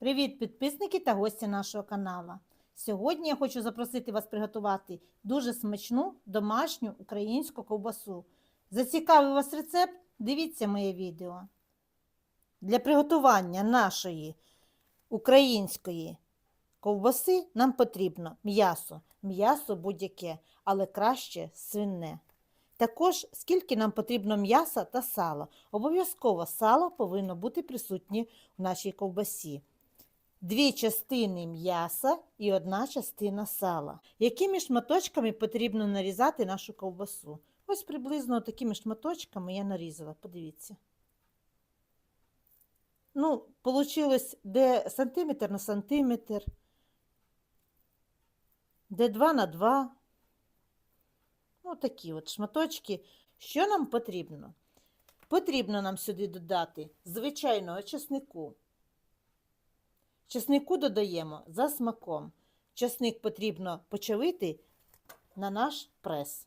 Привіт, підписники та гості нашого каналу. Сьогодні я хочу запросити вас приготувати дуже смачну домашню українську ковбасу. Зацікавив вас рецепт? Дивіться моє відео. Для приготування нашої української ковбаси нам потрібно м'ясо. М'ясо будь-яке, але краще свинне. Також скільки нам потрібно м'яса та сала. Обов'язково сало повинно бути присутнє в нашій ковбасі. Дві частини м'яса і одна частина сала. Якими шматочками потрібно нарізати нашу ковбасу? Ось приблизно такими шматочками я нарізала. Подивіться. Ну, вийшло де сантиметр на сантиметр, де 2 на 2. Ну, такі от шматочки. Що нам потрібно? Потрібно нам сюди додати звичайного чеснику. Чеснику додаємо за смаком. Чесник потрібно почавити на наш прес.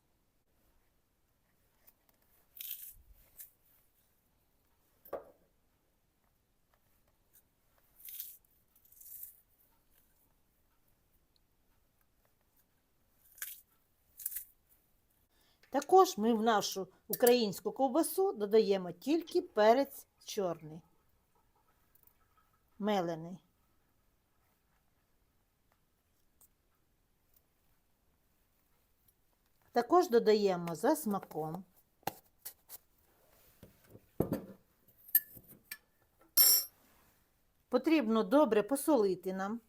Також ми в нашу українську ковбасу додаємо тільки перець чорний, мелений. Також додаємо за смаком. Потрібно добре посолити нам.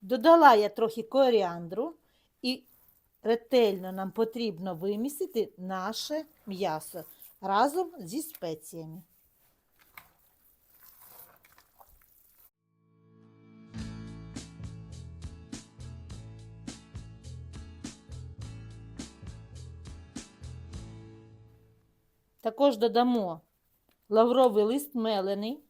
Додала я трохи коріандру і ретельно нам потрібно вимісити наше м'ясо разом зі спеціями. Також додамо лавровий лист мелений.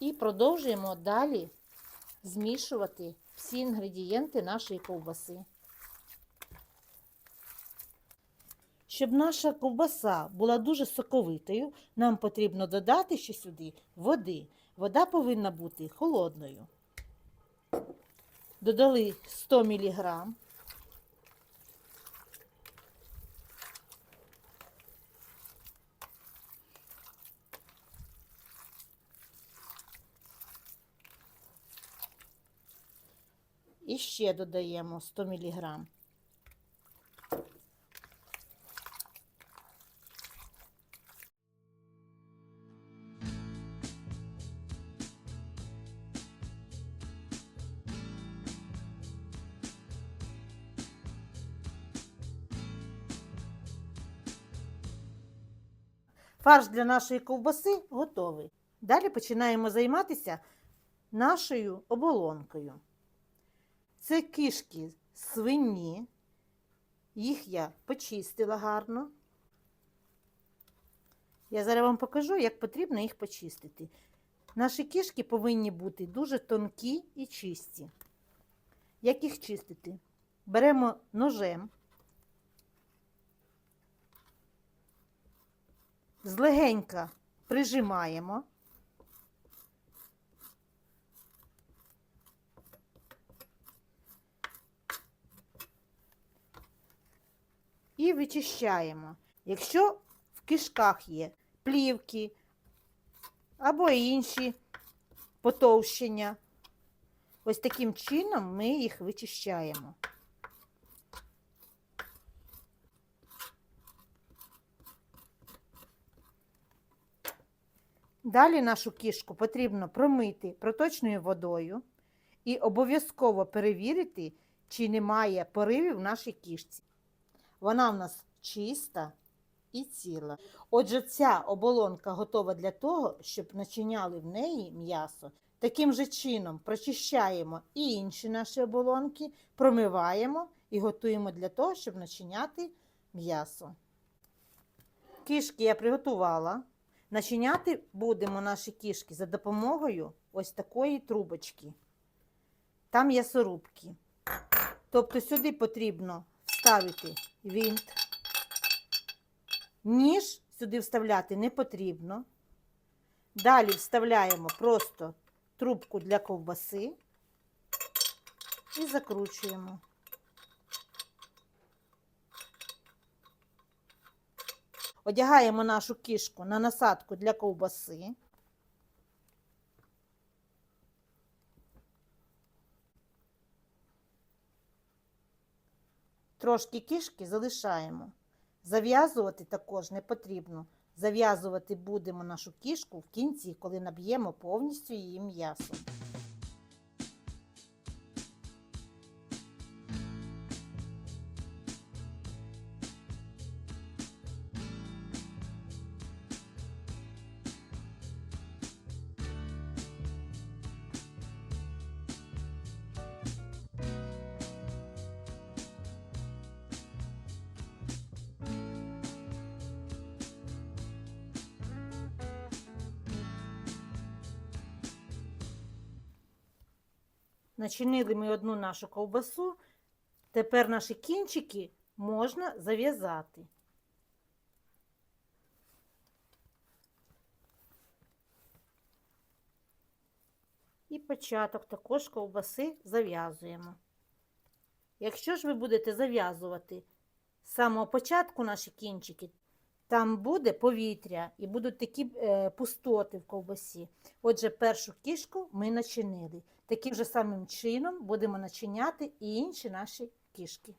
І продовжуємо далі змішувати всі інгредієнти нашої ковбаси. Щоб наша ковбаса була дуже соковитою, нам потрібно додати ще сюди води. Вода повинна бути холодною. Додали 100 мг. І ще додаємо 100 мг. Фарш для нашої ковбаси готовий. Далі починаємо займатися нашою оболонкою. Це кишки свині. Їх я почистила гарно. Я зараз вам покажу, як потрібно їх почистити. Наші кишки повинні бути дуже тонкі і чисті. Як їх чистити? Беремо ножем, злегенька прижимаємо. і вичищаємо. Якщо в кишках є плівки або інші потовщення, ось таким чином ми їх вичищаємо. Далі нашу кішку потрібно промити проточною водою і обов'язково перевірити, чи немає поривів в нашій кішці. Вона в нас чиста і ціла. Отже, ця оболонка готова для того, щоб начиняли в неї м'ясо. Таким же чином прочищаємо і інші наші оболонки, промиваємо і готуємо для того, щоб начиняти м'ясо. Кішки я приготувала. Начиняти будемо наші кішки за допомогою ось такої трубочки. Там є сорубки. Тобто сюди потрібно ставити вінт. Ніж сюди вставляти не потрібно. Далі вставляємо просто трубку для ковбаси і закручуємо. Одягаємо нашу кішку на насадку для ковбаси. Трошки кішки залишаємо. Зав'язувати також не потрібно. Зав'язувати будемо нашу кішку в кінці, коли наб'ємо повністю її м'ясо. Начинили ми одну нашу ковбасу. Тепер наші кінчики можна зав'язати. І початок також ковбаси зав'язуємо. Якщо ж ви будете зав'язувати з самого початку наші кінчики, там буде повітря і будуть такі е, пустоти в ковбасі. Отже, першу кішку ми начинили. Таким же самим чином будемо начиняти і інші наші кішки.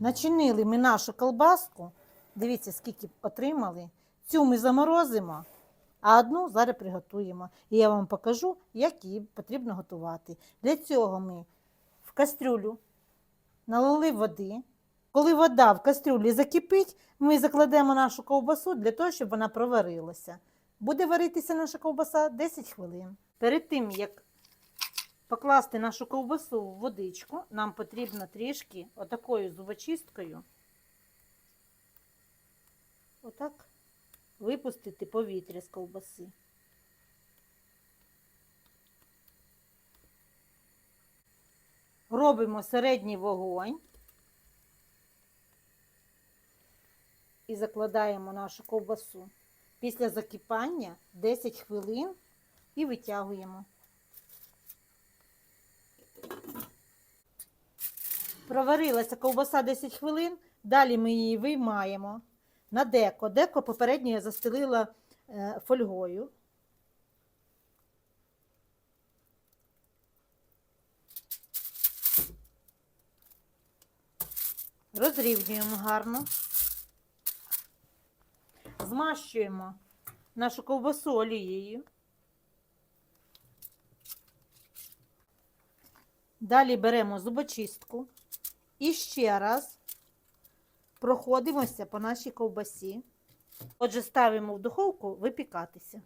Начинили ми нашу колбаску. Дивіться, скільки отримали. Цю ми заморозимо, а одну зараз приготуємо. І я вам покажу, як її потрібно готувати. Для цього ми в кастрюлю налили води. Коли вода в кастрюлі закипить, ми закладемо нашу ковбасу для того, щоб вона проварилася. Буде варитися наша ковбаса 10 хвилин. Перед тим, як покласти нашу ковбасу в водичку, нам потрібно трішки отакою зубочисткою отак випустити повітря з ковбаси. Робимо середній вогонь і закладаємо нашу ковбасу. Після закипання 10 хвилин і витягуємо. Проварилася ковбаса 10 хвилин, далі ми її виймаємо на деко. Деко попередньо я застелила е, фольгою. Розрівнюємо гарно. Змащуємо нашу ковбасу олією. Далі беремо зубочистку і ще раз проходимося по нашій ковбасі. Отже, ставимо в духовку випікатися.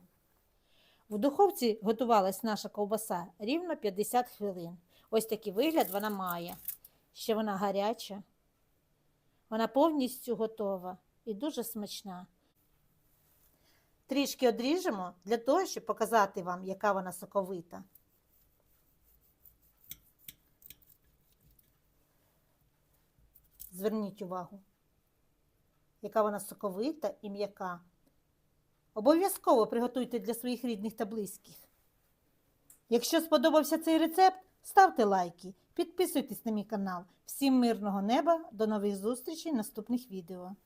В духовці готувалась наша ковбаса рівно 50 хвилин. Ось такий вигляд вона має. Ще вона гаряча. Вона повністю готова і дуже смачна. Трішки одріжемо для того, щоб показати вам, яка вона соковита. Зверніть увагу, яка вона соковита і м'яка. Обов'язково приготуйте для своїх рідних та близьких. Якщо сподобався цей рецепт, ставте лайки, підписуйтесь на мій канал. Всім мирного неба, до нових зустрічей в наступних відео.